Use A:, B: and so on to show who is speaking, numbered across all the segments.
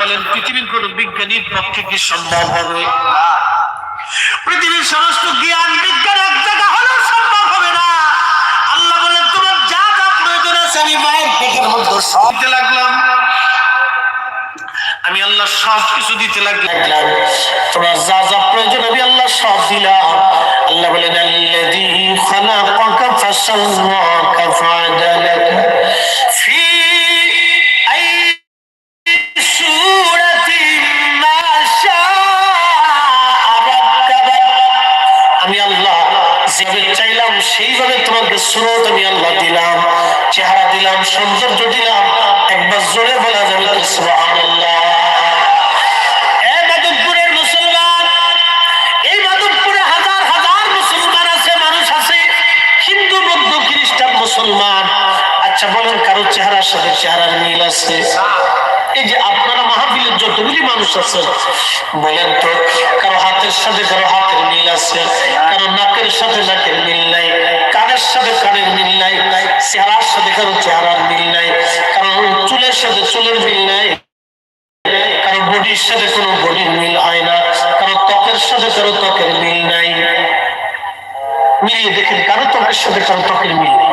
A: বলেন, পৃথিবীর কোন বিজ্ঞানীর পক্ষে কি সম্ভব হবে? পৃথিবীর সমস্ত জ্ঞান, বিজ্ঞান এক জায়গা হলেও সম্ভব হবে না। আল্লাহ বলেন, তোমার যা যা প্রয়োজন আছে আমি মায়ের পেটের মধ্যে সব লাগলাম। আমি আল্লাহ সব কিছু দিতে লাগলাম। তোমার যা যা প্রয়োজন আমি আল্লাহ সব দিলাম। আল্লাহ বলেন সুরত আমি আল্লাহ দিলাম, চেহারা দিলাম, সৌন্দর্য দিলাম। একবার জোরে বলা যাবে, সুবহানাল্লাহ। মুসলমান আচ্ছা বলেন কারও চেহারার সাথে চেহারার মিল আছে? এই যে যতগুলি মানুষ আছে। বলেন তো, কারও হাতের সাথে কারও হাতের মিল আছে, কারও নাকের সাথে নাকের মিল নাই, কানের সাথে কানের মিল নাই, চেহারার সাথে কারও চেহারার মিল নাই, কারও চুলের সাথে চুলের মিল নাই, কারও বডির সাথে কোনো বডির মিল হয় না, কারও ত্বকের সাথে কারও ত্বকের মিল নাই। মিলিয়ে দেখেন, কারও ত্বকের সাথে কারও ত্বকের মিল নেই।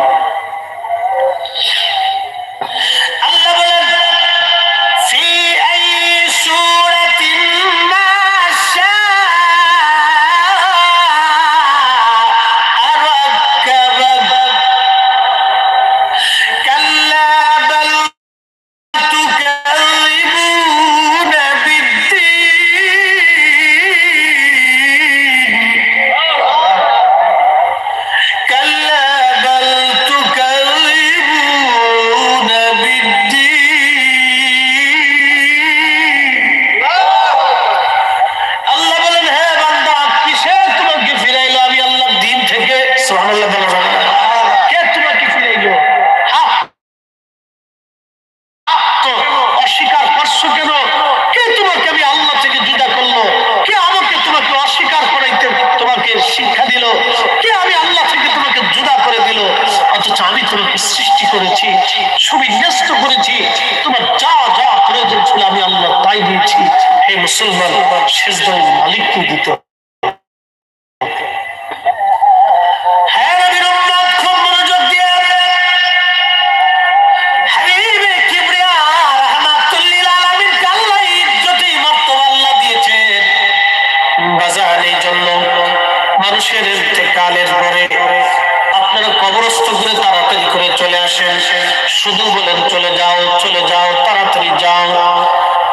A: করে চলে আসেন। শুধু বলেন চলে যাও চলে যাও তাড়াতাড়ি যাও।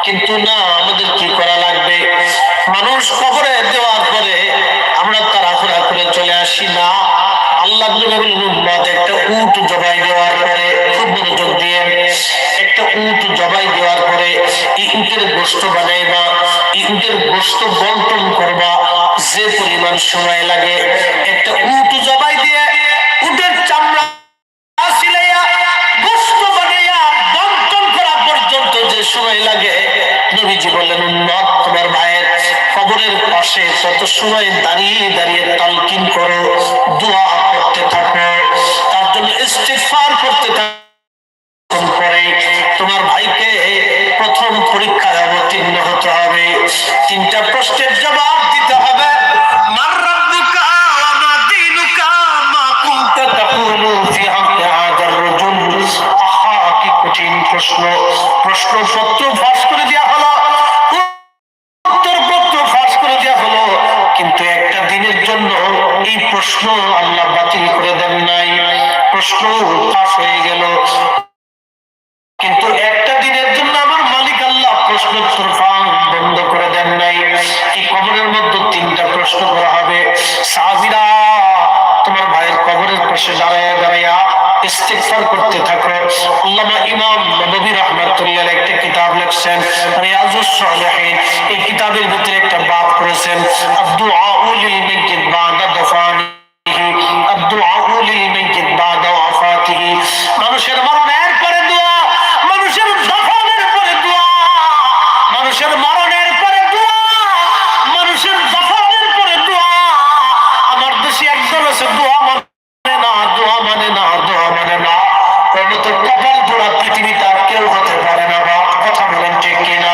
A: কিন্তু না আমাদের কি করা লাগবে মানুষ কবরে দেওয়ার পরে আমরা তাড়াহুড়া করে চলে আসি না। আল্লাহ একটা উট জবাই দেওয়ার পরে খুব মনোযোগ দিয়ে, একটা উট জবাই দেওয়ার পরে এই উটের গোস্ত বানাইবা, এই উটের গোস্ত বন্টন করবা, যে পরিমাণ সময় লাগে, একটা উট পাশে তত সময় দাঁড়িয়ে দাঁড়িয়ে তালকিন করো, দোয়া করতে থাকো, তার জন্য ইস্তেগফার করতে থাকো। তোমার ভাইকে প্রথম অবতীর্ণ হতে হবে। তিনটা প্রশ্নের জবাব দিতে হবে। মার রাব্বুকা প্রশ্ন আল্লাহ বাতিল করে দেন নাই। প্রশ্ন ফাঁস হয়ে গেল। কিন্তু একটা দিনের জন্য আমার মালিক আল্লাহ প্রশ্ন বন্ধ করে দেন নাই। এই কবরের মধ্যে তিনটা প্রশ্ন করা হবে। সাহাবিরা, তোমার ভাইয়ের কবরের পাশে দাঁড়ায় দাঁড়াইয়া ইস্তেগফার করতে থাকো আল্লামা ইমাম নবী রহমাতুল্লাহ একটা কিতাব লিখছেন, রিয়াজুস সালেহীন। এই কিতাবের ভিতরে একটা বাব করেছেন আব্দুল আউলিল মাইয়িত বাদা দফানিহি। আদুআ লিল মাইয়িত বাদা ওয়াফাতিহি মানুষের মরণের পরে দোয়া মানুষের দফনের পরে দোয়া মানুষের মরণের পরে দোয়া মানুষের দফনের পরে দোয়া আমার দেশে একদল আছে দোয়া মানে না দোয়া মানে না দোয়া মানে না ওর মতো কপাল জোড়া পৃথিবীতে আর কেউ হতে পারে না বা কথা বলেন ঠিক কিনা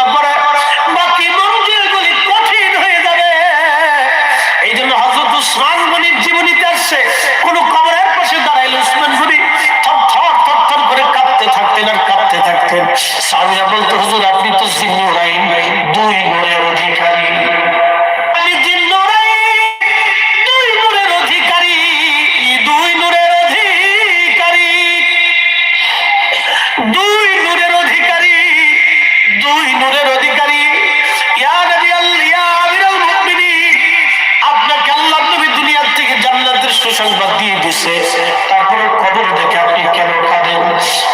A: কাঁপতে থাকতেন। সামিরা বলতো, হুজুর, আপনি তো জিন্নুরাইন দুই নূরের অধিকারী। আল্লাহ দুনিয়ার থেকে সুসংবাদ দিয়ে দিয়েছে তারপরে খবর দেখে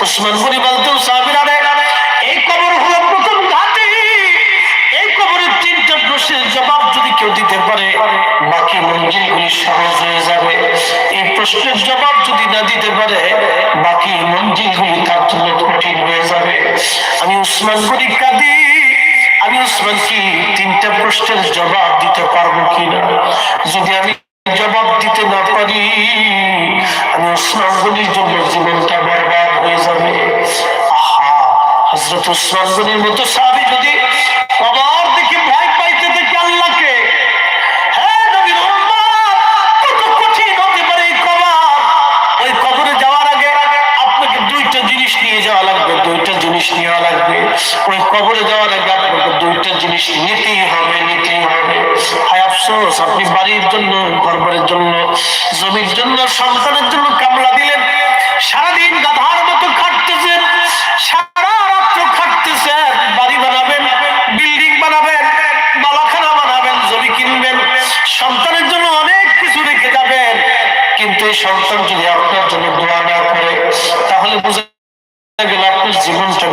A: উসমান গনি বলতেন সাহাবীরা এই কবর হলো প্রথম ঘাটে। এই কবরের তিনটা প্রশ্নের জবাব যদি কেউ দিতে পারে, বাকি মঞ্জিলগুলি সহজ হয়ে যাবে। এই প্রশ্নের জবাব যদি না দিতে পারে, বাকি মঞ্জিলগুলি তার জন্য কঠিন হয়ে যাবে। আমি উসমান গনি কাঁদি। আমি উসমান কি তিনটা প্রশ্নের জবাব দিতে পারব কিনা? যদি আমি জবাব দিতে না পারি আমি উসমান গনির জন্য জীবনটা বরবাদ হয়ে যাবে আহা গনির মতো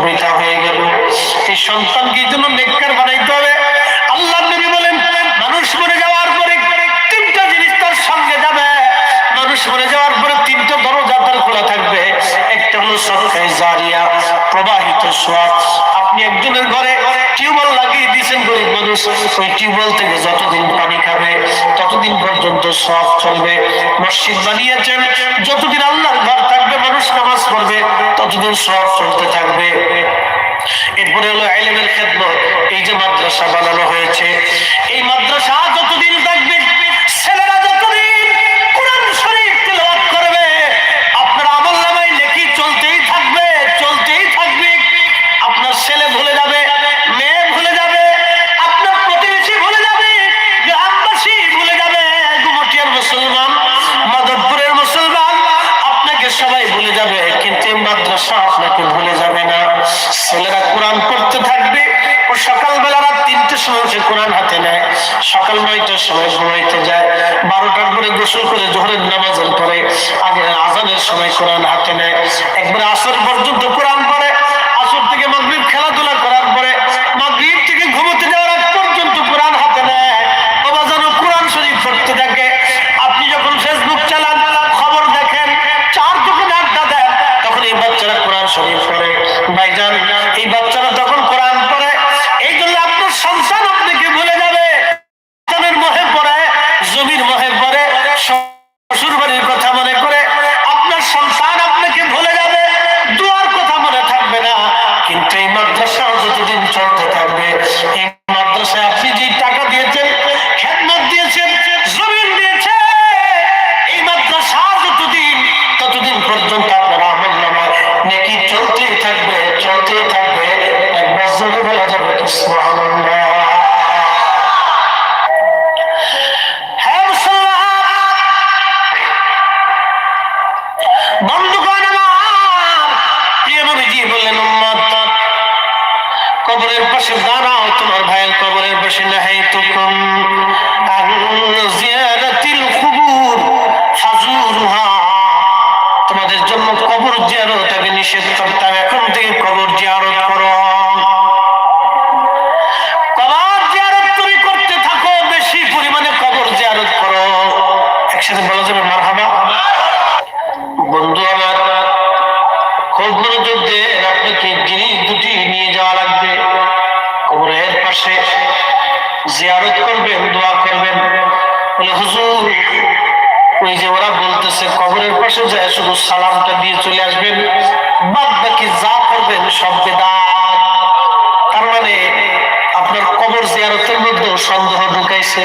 A: বৃথা হয়ে গেল এই সন্তানকে এই জন্য নেককার বানাইতে হবে। আল্লাহ নবী বলেন, মানুষ মরে যাওয়ার পরে তিনটা জিনিস তার সঙ্গে যাবে। মানুষ মরে যাওয়ার পরে তিনটা দরজা তার খোলা থাকবে। একটা হলো সরকারি জারিয়া, প্রবাহিত সোয়াব। আপনি একজনের ঘরে টিউবওয়েল লাগিয়ে দিয়েছেন গরিব মানুষ, ওই টিউবওয়েল থেকে যতদিন পানি খাবে, ততদিন পর্যন্ত সব চলবে। মসজিদ বানিয়েছেন, যতদিন আল্লাহর ঘর থাকবে, মানুষ পড়বে ততদিন সব চলতে থাকবে। এরপরে হলো এলেমের খেদমত। এই যে মাদ্রাসা বানানো হয়েছে, এই মাদ্রাসা যতদিন হাতে নেয়। সকাল নয়টার সময় ঘুমাইতে যায়। বারোটার পরে গোসল করে জোহরের নামাজের পরে আগে আজানের সময় কোরআন হাতে নেয়। একবার আসর পর্যন্ত কোরআন পড়ে। পর্যন্ত পাশে জিয়ারত করবেন দোয়া করবেন বলে, হুজুর, ওই যে ওরা বলতেছে, কবরের পাশে যায়, শুধু সালামটা দিয়ে চলে আসবেন। বাদ বাকি যা করবেন, সব বেদাত। তার মানে আপনার কবর জিয়ারতের মধ্যেও সন্দেহ ঢুকাইছে।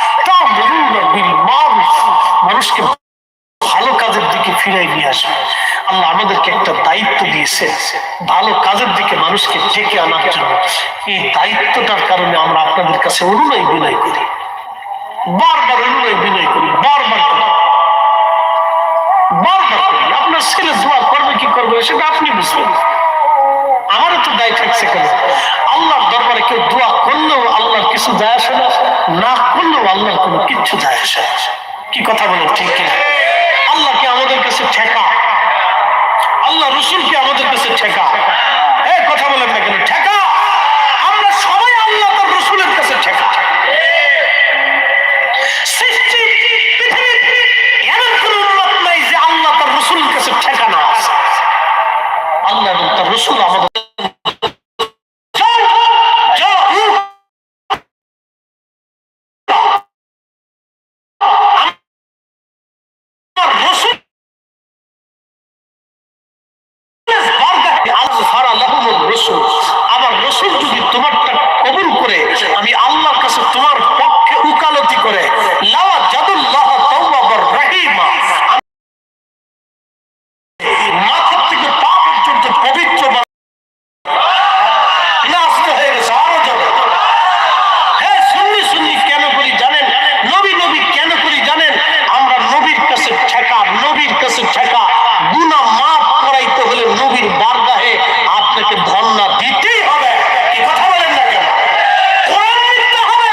A: মানুষকে ভালো কাজের দিকে ফিরাই নিয়ে আসবে। আল্লাহ আমাদেরকে একটা দায়িত্ব দিয়েছে। ভালো কাজের দিকে মানুষকে ডেকে আনার জন্য। এই দায়িত্বটার কারণে আমরা আপনাদের কাছে অনুনয় বিনয় করি। বারবার অনুনয় বিনয় করি, বারবার করি। বারবার করি। আপনার ছেলে দোয়া করবে, কি করবে, সেটা আপনি বুঝবেন আমারও তো দায় থাকছে কেন আল্লাহর দরবারে কেউ দোয়া করলেও আল্লাহর কিছু যায় আসে না না করলেও আল্লাহর কোনো কি কথা বলেন, ঠিক কিনা? আল্লাহ কি আমাদের কাছে ঠেকা? আল্লাহ রসুল কি আমাদের কাছে ঠেকা? করে লাওয়া জাদুল্লাহ তাওয়াবার রহিমা মাথা থেকে পা পর্যন্ত পবিত্র বানাবো। না, আস্তে হয়ে গেছে, আরও যাবে। হ্যাঁ, সুন্নি সুন্নি কেন করি জানেন? নবী নবী কেন করি জানেন? আমরা নবীর কাছে ঠেকা, নবীর কাছে ঠেকা। গুনাহ মাফ করাইতে হলে নবীর বারগাহে আপনাকে ধন্না দিতেই হবে। কি কথা বলেন না কেন? কোরআন মিথ্যা হবে,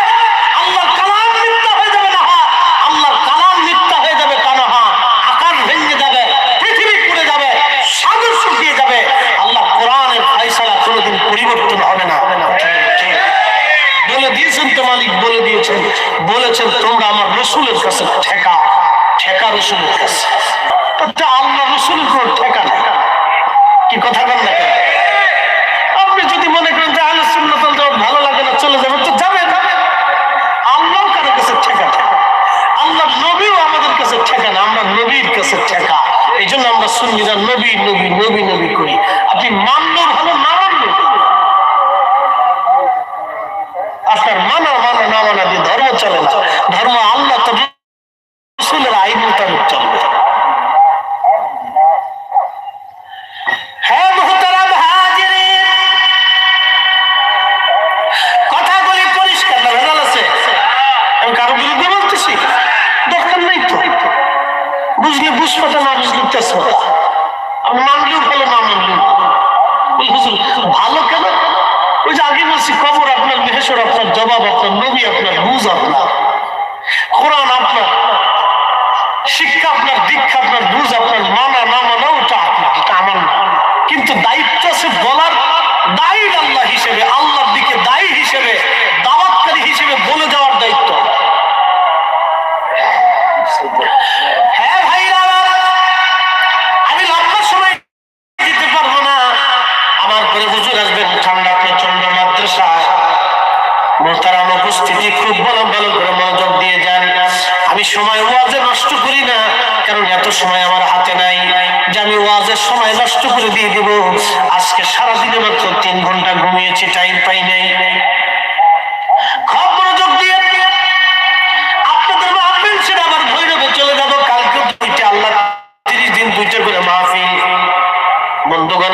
A: আল্লাহর কালাম মিথ্যা হয়ে যাবে না হা। আল্লাহর কালাম মিথ্যা হয়ে যাবে কানা হা। আকাশ ভেঙে যাবে, পৃথিবী পুড়ে যাবে, সাগর শুকিয়ে যাবে। আল্লাহ কোরআনের ফয়সালা কোনোদিন পরিবর্তন হবে না ঠিক। বলে দিয়েছেন তো মালিক বলে দিয়েছেন বলেছেন তোমরা আমার রসুলের কাছে ঠেকা ঠেকা রসুলের কাছে তো আল্লাহ রসুলের কোনো ঠেকা নেই কি কথা বল না আপনি যদি মনে করেন যে আলো জামাত ভালো লাগে না, চলে যাবেন তো যাবে আল্লাহ কারও কাছে ঠেকা আল্লাহ নবীও আমাদের কাছে ঠেকা না, আমরা নবীর কাছে ঠেকা। এই জন্য আমরা সুন্নিরা নবী নবী নবী নবী করি। আপনি মানলেও বুঝ আপনার, কোরআন আপনার, শিক্ষা আপনার, দীক্ষা আপনার, বুঝ আপনার, মানা না মানা ওটা আপনার, এটা আমার না। কিন্তু দায়িত্ব আছে বলার দায়ী আল্লাহ হিসেবে, আল্লাহর দিকে দায়ী হিসেবে যে সময় নষ্ট করে দিয়ে দিব, আজকে সারাদিনে মাত্র তিন ঘণ্টা ঘুমিয়েছি টাইম পাই নাই।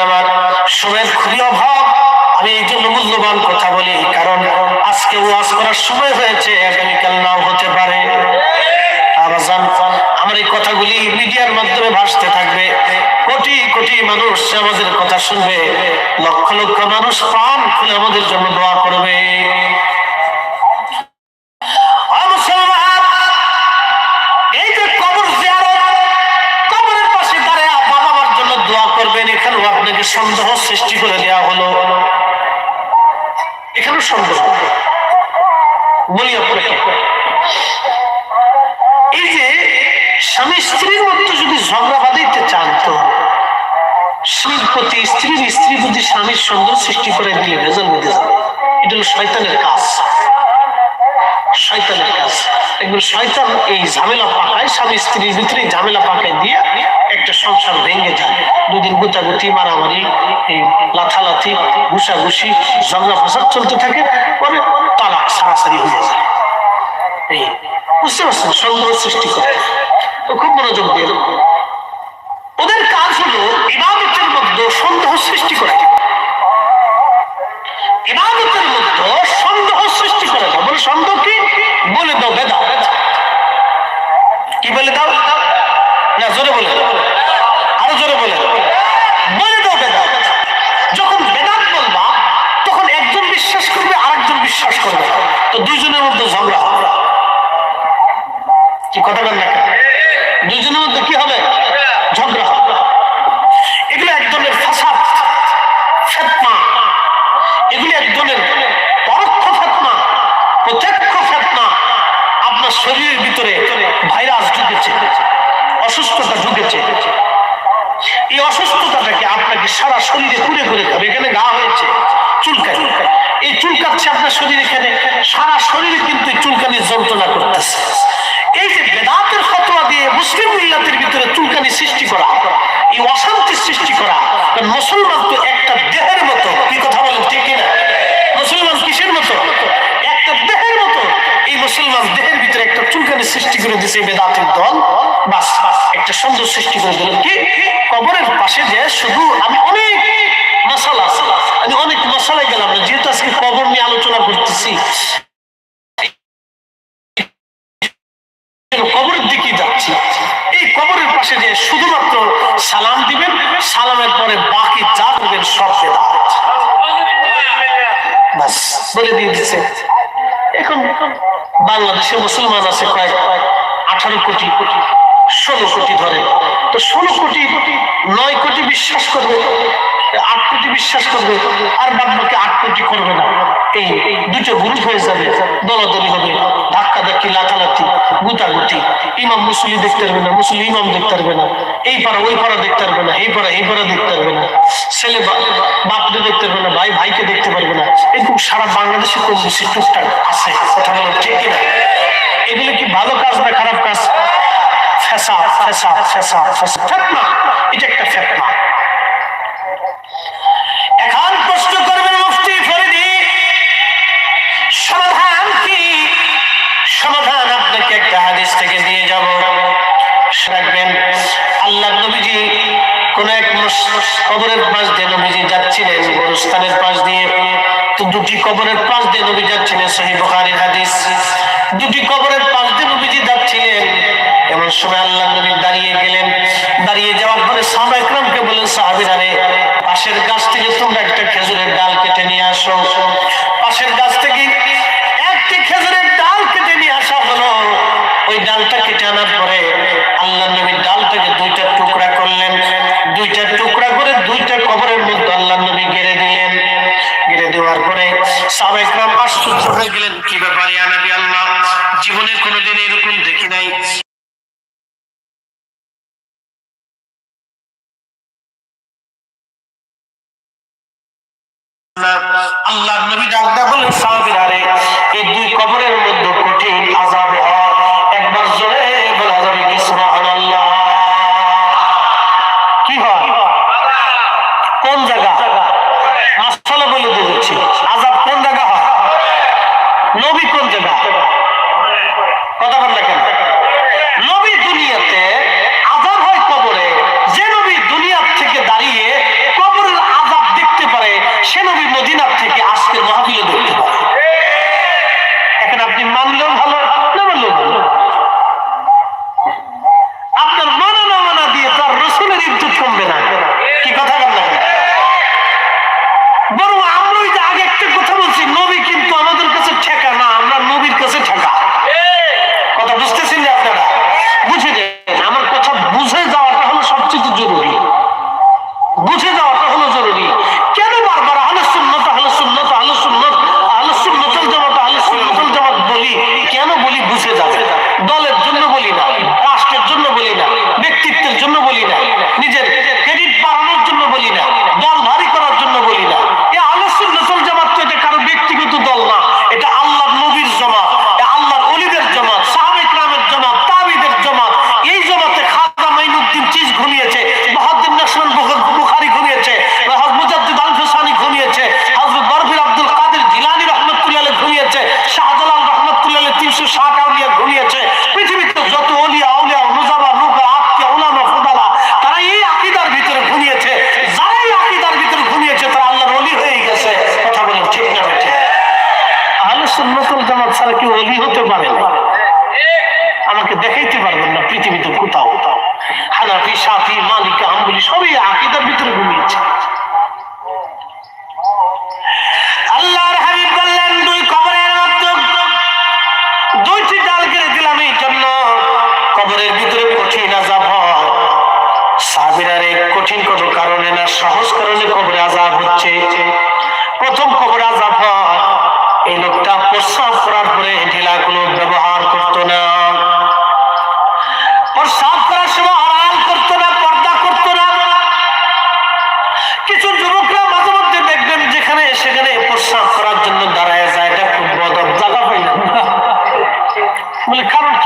A: আমার খুবই অভাব। আমি এই কথা বলি, কারণ আজকে করার সময় হয়েছে, আগামীকাল নাও হতে পারে। আমার এই কথাগুলি মিডিয়ার মাধ্যমে ভাসতে থাকবে। কোটি কোটি মানুষ আমাদের কথা শুনবে। লক্ষ লক্ষ মানুষ প্রাণ খুলে আমাদের জন্য দোয়া করবে। আপনাকে সন্দেহ সৃষ্টি করে দেওয়া হলো। সন্দেহ। প্রতি স্ত্রীর স্ত্রীর প্রতি স্বামীর সুন্দর সৃষ্টি করে দিলে ভেজাল বুঝে যাবে এটা হলো শয়তানের কাজ। শয়তানের কাজ। একজন শয়তান এই ঝামেলা পাকায়, স্বামী স্ত্রীর ভিতরে ঝামেলা পাকায় দিয়ে একটা সংসার ভেঙে যায়। দুদিন গুতাগুতি, মারামারি, এই লাথালাথি, ঘুষাঘুষি, ঝগড়া ফসাদ চলতে থাকে, পরে তালাক সারাসারি হয়ে যায়। এই বুঝতে পারছেন? সন্দেহ সৃষ্টি করে। খুব মনোযোগ দিয়ে। ওদের কাজ হলো ইবাদতের মধ্যে সন্দেহ সৃষ্টি করা ইবাদতের মধ্যে সন্দেহ সৃষ্টি করে দাও। বলে সন্দেহ কি? বলে দাও বেদা। কি বলে দাও? না, জোরে বলে আরও জোরে বলে বলে দাও বেদা। যখন বেদাত বলবা, তখন একজন বিশ্বাস করবে, আরেকজন বিশ্বাস করবে। তো দুইজনের মধ্যে ঝগড়া। হবে কি কথা বল না? দুইজনের মধ্যে কি হবে ঝগড়া হবে এগুলো এক ধরনের ফাসাদ ফেতনা এগুলি এক ধরনের পরোক্ষ ফেতনা প্রত্যক্ষ ফেতনা আপনার শরীরের ভিতরে ভাইরাস ঢুকেছে অসুস্থতা ঢুকেছে এই অসুস্থতাটাকে আপনাকে সারা শরীরে ঘুরে ঘুরে খাবে এখানে ঘা হয়েছে চুলকায় এই চুলকাচ্ছে আপনার শরীর এখানে সারা শরীরে কিন্তু এই চুলকানির যন্ত্রণা করতেছে এই যে বেদাতের ফতোয়া দিয়ে মুসলিম মিল্লাতের ভিতরে চুলকানি সৃষ্টি করা এই অশান্তি সৃষ্টি করা কারণ মুসলমান তো একটা দেহের মতো। কি কথা বলেন, ঠিক না? মুসলমান কিসের মতো? একটা দেহের মতো। এই মুসলমান দেহের ভিতরে একটা চুলকানি সৃষ্টি করে দিছে বেদাতের দল। বাস বাস, একটা সুন্দর সৃষ্টি করে দিল। কি? কবরের পাশে যে শুধু আমি অনেক মশালা আমি অনেক মশালায় গেলাম না, যেহেতু আজকে কবর নিয়ে আলোচনা করতেছি। কবরের দিকে যাচ্ছি। এই কবরের পাশে যে শুধুমাত্র সালাম দিবেন, সালামের পরে সব বাস, বলে দিয়ে দিচ্ছে এখন বাংলাদেশে মুসলমান আছে প্রায় আঠারো কোটি কোটি ষোলো কোটি ধরে। তো ষোলো কোটি কোটি নয় কোটি বিশ্বাস করবে আট কোটি বিশ্বাস করবে, আর বাদ বাকি করবে না। এই দুটো গ্রুপ হয়ে যাবে, দলাদলি হবে, ধাক্কা ধাক্কি, লাথালাথি, গুতাগুতি। ইমাম মুসলি দেখতে পারবে না মুসলি ইমাম দেখতে পারবে না। এই পাড়া, ওই পাড়া দেখতে পারবে না, এই পাড়া এই পাড়া দেখতে পারবে না। ছেলে বাপকে দেখতে পারবে না, ভাই, ভাইকে দেখতে পারবে না। এরকম সারা বাংলাদেশে কম বেশি টুকটাক আছে? কথা বলো ঠিক না? এগুলো কি ভালো কাজ না খারাপ কাজ? ফেসা ফেসা ফেসা ফেসা ফেতনা এটা একটা ফেতনা থেকে দিয়ে যাব। রাখবেন আল্লাহ নবীজি কোন এক কবরের পাশ দিয়ে নবীজি যাচ্ছিলেন, গোরস্থানের পাশ দিয়ে। তো দুটি কবরের পাশ দিয়ে নবী যাচ্ছিলেন সহি বুখারীর হাদিস। দুটি কবরের পাশ দিয়ে নবীজি যাচ্ছিলেন। এমন সময় আল্লাহ নবী দাঁড়িয়ে গেলেন। দাঁড়িয়ে যাওয়ার পরে সাহাবা ইকরামকে বলেন সাহাবীরা রে, পাশের গাছ থেকে তোমরা একটা খেজুরের ডাল কেটে নিয়ে আসো। পাশের গাছ থেকে একটি খেজুরের ডাল কেটে নিয়ে আসা হলো ওই ডালটা কেটে আনার পরে আল্লাহ নবী ডালটাকে দুইটা টুকরা করলেন দুইটা টুকরা করে দুইটা কবরের মধ্যে আল্লাহ নবী গেড়ে দিলেন গেড়ে দেওয়ার পরে সাবেকরাম আশ্চর্য হয়ে গেলেন কি ব্যাপারে আনাবি আল্লাহ? জীবনে কোনোদিন এরকম দেখি নাই। আল্লাহ নবী ডাক্তার বলে সাহাবিরারে এই দুই কবরের মধ্যে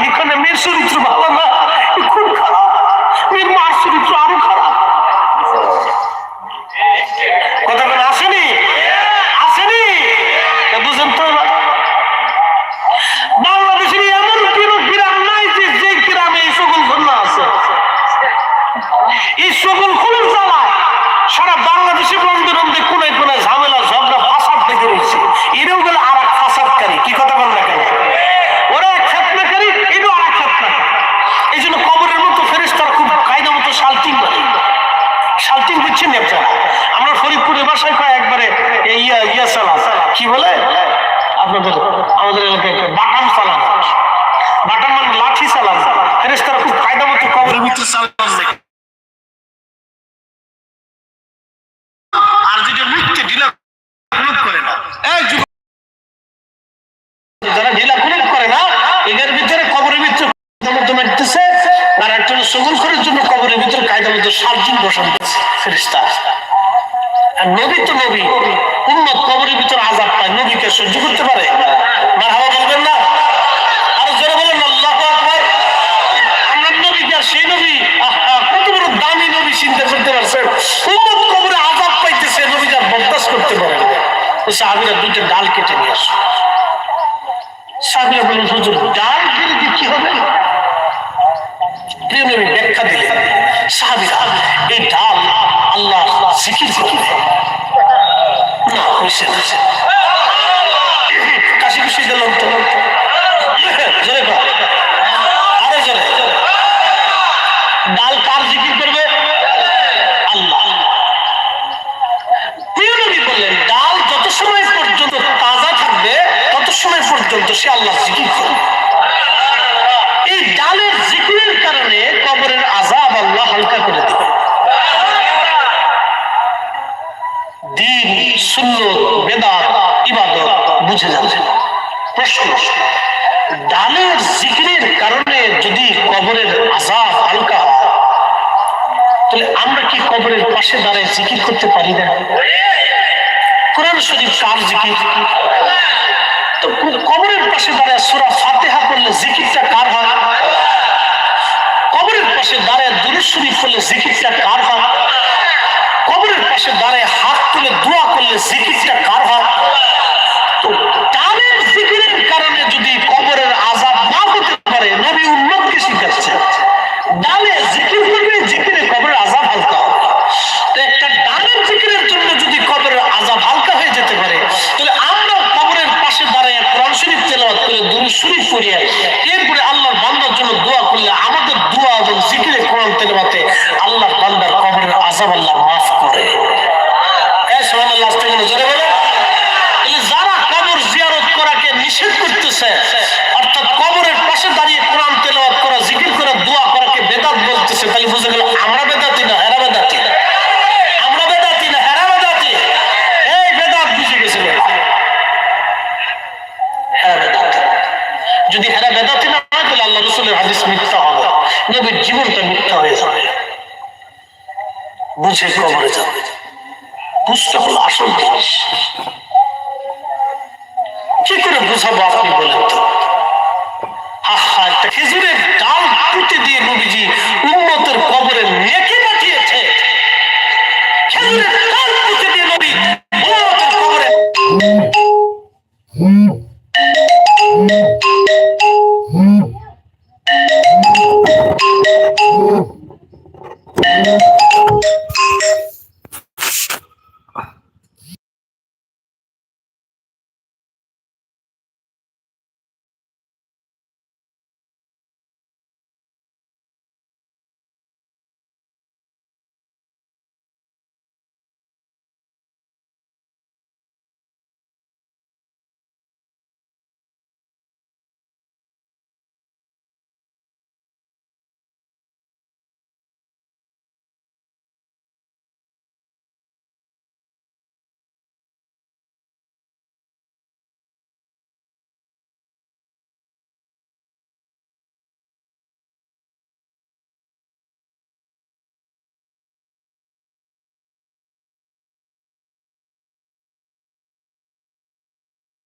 A: এখানে মেয়ের ভালো না এ খুব খারাপ মেয়ের মার চরিত্র আরও খারাপ কথা বলে আসেনি আসেনি তা বুঝেন তো এবার? বাংলাদেশের এমন কোন গ্রাম নাই যে যে গ্রামে এই সকল ঘটনা আছে এই সকল খুলে চালায় সারা বাংলাদেশে বন্ধু বন্ধে কোনায় কোনায় ঝামেলা ঝগড়া ফাসাদ দেখে রয়েছে এরাও গেলে আর এক ফাসাদকারী কি কথা বল না কেন ওরা এক খেতনাকারী এটাও আর এক খেতনাকারী এই জন্য কবরের মতো ফেরেস্তারা খুব কায়দা মতো শালটিং বলে শালটিং বুঝছেন আপনারা আমরা ফরিদপুরের বাসায় কয় একবারে এই ইয়া ইয়া সালাম কি বলে আপনাদের আমাদের এলাকায় একটা বাটাম সালাম বাটাম মানে লাঠি সালাম ফেরেস্তারা খুব কায়দা মতো কবরের ভিতরে সালাম দেয় আর যেটা মিথ্যে ঢিলা কুলুপ করে না এই যুব যারা ঢিলা কুলুপ করে না এদের ভিতরে কবরের ভিতরে কায়দা মতো মেটতেছে আর একটা সগুল করার জন্য কবরের মতো সার্জিন বসান দিচ্ছে ফেরিস্তা আর নবী তো নবী উন্মত কবরের ভিতরে আজাব পায়, নবীকে সহ্য করতে পারে। নবী চিন্তা পারছেন। কবরে পাইতেছে। তো দুইটা ডাল কেটে নিয়ে আসো। সাহাবীরা বলেন হুজুর করে না হয়েছে ডাল কার জিকির করবে আল্লাহ প্রিয় নবী বললেন ডাল যত সময় পর্যন্ত তাজা থাকবে তত সময় পর্যন্ত সে আল্লাহ জিকির করবে যদি কবরের আজাব হালকা হয়, তাহলে আমরা কি কবরের পাশে দাঁড়ায় জিকির করতে পারি না? কোরআন শরীফ কার জিকির? তো কবরের পাশে দাঁড়ায় সুরা ফাতেহা করলে জিকিরটা কার হয়? কবরের পাশে দাঁড়ায় দুরুদ শরীফ করলে জিকিরটা কার হয়? কবরের পাশে দাঁড়ায় হাত তুলে দোয়া করলে জিকিরটা কার হয়? তো ডালের জিকিরের কারণে যদি কবরের আজাব না হতে উন্মতকে শিখাচ্ছে ডালে জিকির করবে জিকিরে কবরের আজাব হালকা তো একটা ডালের জিকিরের জন্য যদি কবরের আজাব হালকা হয়ে যেতে পারে, তাহলে আমরা কবরের পাশে দাঁড়িয়ে কোরআন শরীফ তেলাওয়াত করে দুরূদ শরীফ পড়িয়ে, এরপরে আল্লাহর বান্দার জন্য দোয়া করলে আমাদের দোয়া এবং জিকিরে কোরআন তেলাওয়াতে আল্লাহর বান্দার কবরের আজাব আল্লাহ মাফ করে। হ্যাঁ সুবহানাল্লাহ, আস্তে জোরে বলে যারা কবর জিয়ারত করাকে নিষেধ করতেছে অর্থাৎ কবরের পাশে দাঁড়িয়ে কোরআন তেলাওয়াত করা জিকির করা দোয়া করাকে বেদাত বলতেছে তাহলে বুঝে গেল আমরা বেদাতি না হেরা বেদাতি আমরা বেদাতি না হেরা বেদাতি এই বেদাত বুঝে গেছিল হেরা বেদাতি যদি হেরা বেদাতি না হয় তাহলে আল্লাহ রসুলের হাদিস মিথ্যা হবে নবীর জীবনটা মিথ্যা হয়ে যাবে বুঝে কবরে যাও বুঝতে হলো আসল জিনিস। কি করে বুঝাবো আপনি।